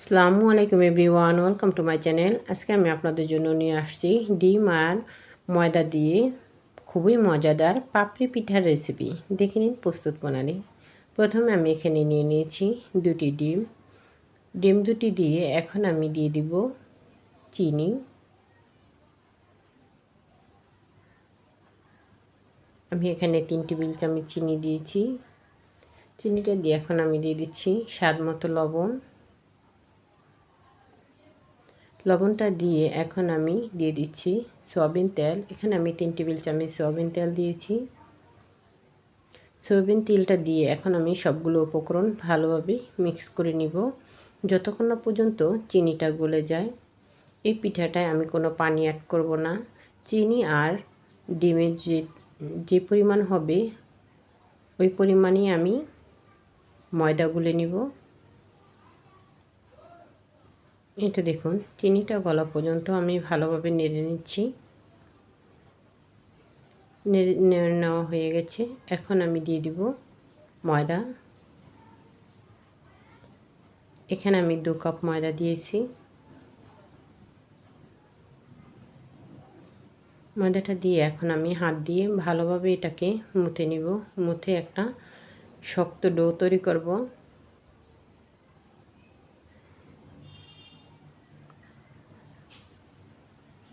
আসসালামু আলাইকুম everyone, welcome to my channel. আজকে আমি আপনাদের জন্য নিয়ে আসছি ডিম আর ময়দা দিয়ে খুবই মজাদার পাপড়ি পিঠার রেসিপি দেখে নিন প্রস্তুত প্রণালী। প্রথমে আমি এখানে নিয়ে নিয়েছি দুটি ডিম। ডিম দুটি দিয়ে এখন আমি দিয়ে দিব চিনি। আমি এখানে তিন টেবিল চামচ চিনি দিয়েছি। চিনিটা দিয়ে এখন আমি দিয়ে দিচ্ছি স্বাদ মতো লবণ। লবণটা দিয়ে এখন আমি দিয়ে দিচ্ছি সয়াবিন তেল। এখানে আমি তিন টেবিল চামচ সয়াবিন তেল দিয়েছি। সয়াবিন তেলটা দিয়ে এখন আমি সবগুলো উপকরণ ভালোভাবে মিক্স করে নিব। যতক্ষণ না পর্যন্ত চিনিটা গলে যায়, এই পিঠাটায় আমি কোনো পানি অ্যাড করব না। চিনি আর ডিমের যে যে পরিমাণ হবে, ওই পরিমাণই আমি ময়দা গুলে নিব। এটা দেখুন, চিনিটা গলা পর্যন্ত আমি ভালোভাবে নেড়ে নিচ্ছি। নেড়ে নেওয়া হয়ে গেছে। এখন আমি দিয়ে দিব ময়দা। এখানে আমি দু কাপ ময়দা দিয়েছি। ময়দাটা দিয়ে এখন আমি হাত দিয়ে ভালোভাবে এটাকে মুথে নিব। মুথে একটা শক্ত ডো তৈরি করব।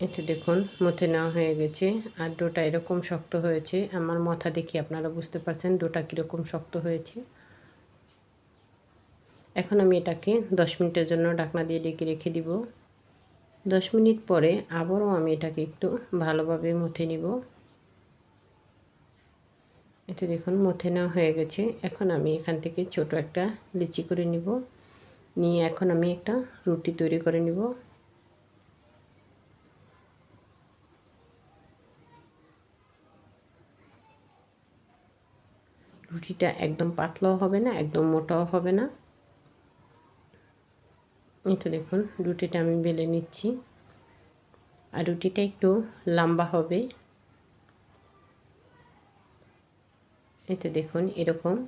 এটা দেখুন, মথে নেওয়া হয়ে গেছে। আর ডোটা এরকম শক্ত হয়েছে, আমার মাথা দেখি আপনারা বুঝতে পারছেন ডোটা কীরকম শক্ত হয়েছে। এখন আমি এটাকে দশ মিনিটের জন্য ডাকনা দিয়ে ডেকে রেখে দিব। দশ মিনিট পরে আবারও আমি এটাকে একটু ভালোভাবে মুথে নিব। এটা দেখুন মুথে নেওয়া হয়ে গেছে। এখন আমি এখান থেকে ছোট একটা লিচি করে নিব। নিয়ে এখন আমি একটা রুটি তৈরি করে নিব। রুটিটা একদম পাতলাও হবে না, একদম মোটাও হবে না। এটা দেখুন, রুটিটা আমি বেলে নিচ্ছি। আর রুটিটা একটু লম্বা হবে। এতে দেখুন, এরকম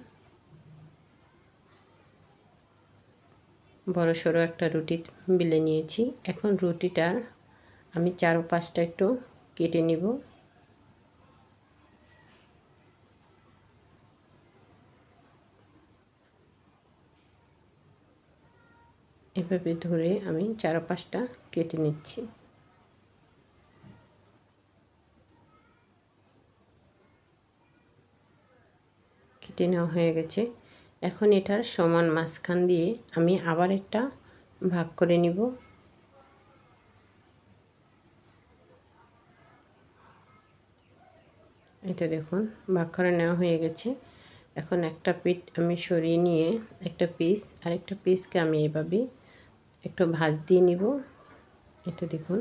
বড় সড়ো একটা রুটি বেলে নিয়েছি। এখন রুটিটার আমি চার পাঁচটা একটু কেটে নিব। এভাবে ধরে আমি চার পাঁচটা কেটে নিচ্ছি। কেটে নেওয়া হয়ে গেছে। এখন এটার সমান মাঝখান দিয়ে আমি আবার একটা ভাগ করে নিব। এটা দেখুন, ভাগ করে নেওয়া হয়ে গেছে। এখন একটা পিঠ আমি সরিয়ে নিয়ে একটা পিস, আরেকটা পিসকে আমি এভাবে একটু ভাজ দিয়ে নিব। এটা দেখুন।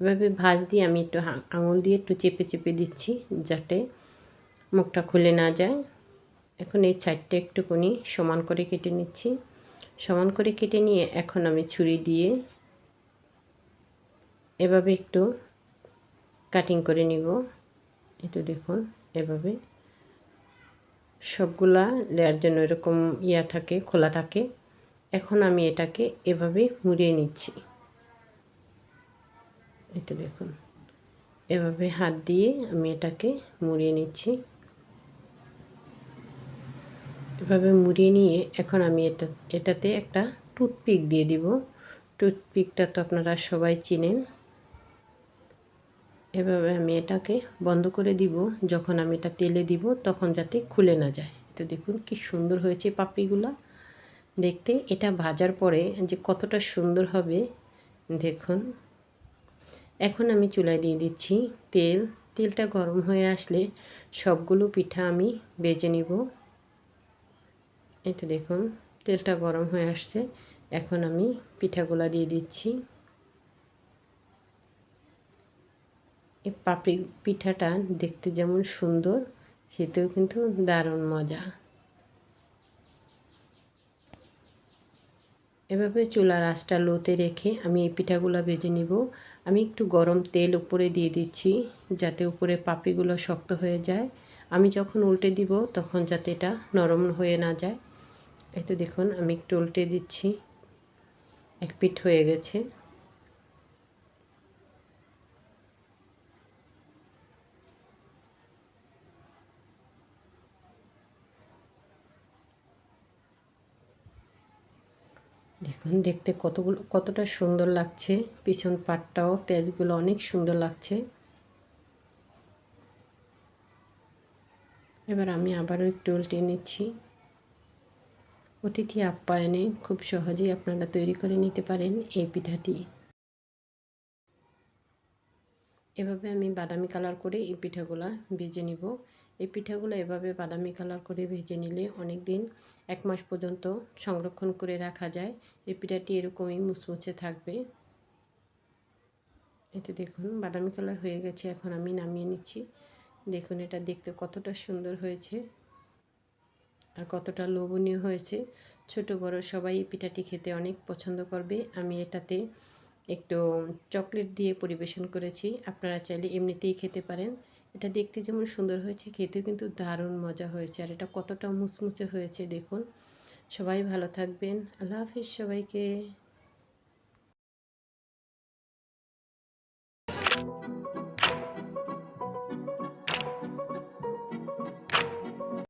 এভাবে ভাজ দিয়ে আমি একটু আঙুল দিয়ে একটু চেপে চেপে দিচ্ছি যাতে মুখটা খুলে না যায়। এখন এই সাইডটা একটুখানি সমান করে কেটে নিচ্ছি। সমান করে কেটে নিয়ে এখন আমি ছুরি দিয়ে এভাবে একটু কাটিং করে নিব। এটা দেখুন, এভাবে সবগুলা লেয়ার জন্য এরকম ইয়া থাকে, খোলা থাকে। এখন আমি এটাকে এভাবে মুড়িয়ে নিচ্ছি। এটা দেখুন, এভাবে হাত দিয়ে আমি এটাকে মুড়িয়ে নিচ্ছি। এভাবে মুড়িয়ে নিয়ে এখন আমি এটা, এটাতে একটা টুথপিক দিয়ে দিব। টুথপিকটা তো আপনারা সবাই চিনেন। এভাবে আমি এটাকে বন্ধ করে দিব। যখন আমি এটা তেলে দিব, তখন যাতে খুলে না যায়। তো দেখুন, কি সুন্দর হয়েছে পাপড়িগুলো। দেখতে এটা ভাজার পরে যে কতটা সুন্দর হবে, দেখুন। এখন আমি চুলায় দিয়ে দিচ্ছি তেল। তেলটা গরম হয়ে আসলে সবগুলো পিঠা আমি বেজে নিব। এটা দেখুন, তেলটা গরম হয়ে আসছে। এখন আমি পিঠাগুলা দিয়ে দিচ্ছি। এই পাপড়ি পিঠাটা দেখতে যেমন সুন্দর, খেতেও কিন্তু দারুণ মজা। এভাবে চুলার আঁচটা লোতে রেখে আমি এই পিঠাগুলো ভেজে নিব। আমি একটু গরম তেল উপরে দিয়ে দিচ্ছি যাতে উপরে পাপড়িগুলো শক্ত হয়ে যায়। আমি যখন উল্টে দিব তখন যাতে এটা নরম হয়ে না যায়। এই তো দেখুন, আমি একটু উল্টে দিচ্ছি। এক পিঠ হয়ে গেছে। দেখুন, দেখতে কতগুলো, কতটা সুন্দর লাগছে। পিছন পাটটাও, পেঁয়াজগুলো অনেক সুন্দর লাগছে। এবার আমি আবারও একটু উল্টে নিচ্ছি। অতিথি আপ্যায়নে খুব সহজেই আপনারা তৈরি করে নিতে পারেন এই পিঠাটি। এভাবে আমি বাদামি কালার করে এই পিঠাগুলা ভেজে নিব। এই পিঠাগুলো এভাবে বাদামি কালার করে ভেজে নিলে অনেক দিন এক মাস পর্যন্ত সংরক্ষণ করে রাখা যায়। এই পিঠাটি এরকমই মুচমুচে থাকবে। এতে দেখুন বাদামি কালার হয়ে গেছে, এখন আমি নামিয়ে নিচ্ছি। দেখুন এটা দেখতে কতটা সুন্দর হয়েছে আর কতটা লোভনীয় হয়েছে। ছোট বড় সবাই এই পিঠাটি খেতে অনেক পছন্দ করবে। আমি এটাতে একটু চকলেট দিয়ে পরিবেশন করেছি। আপনারা চাইলে এমনিতেই খেতে পারেন। এটা দেখতে যেমন সুন্দর হয়েছে, খেতেও কিন্তু দারুণ মজা হয়েছে। আর এটা কতটা মুচমুচে হয়েছে দেখুন। সবাই ভালো থাকবেন। আল্লাহ হাফিজ সবাইকে।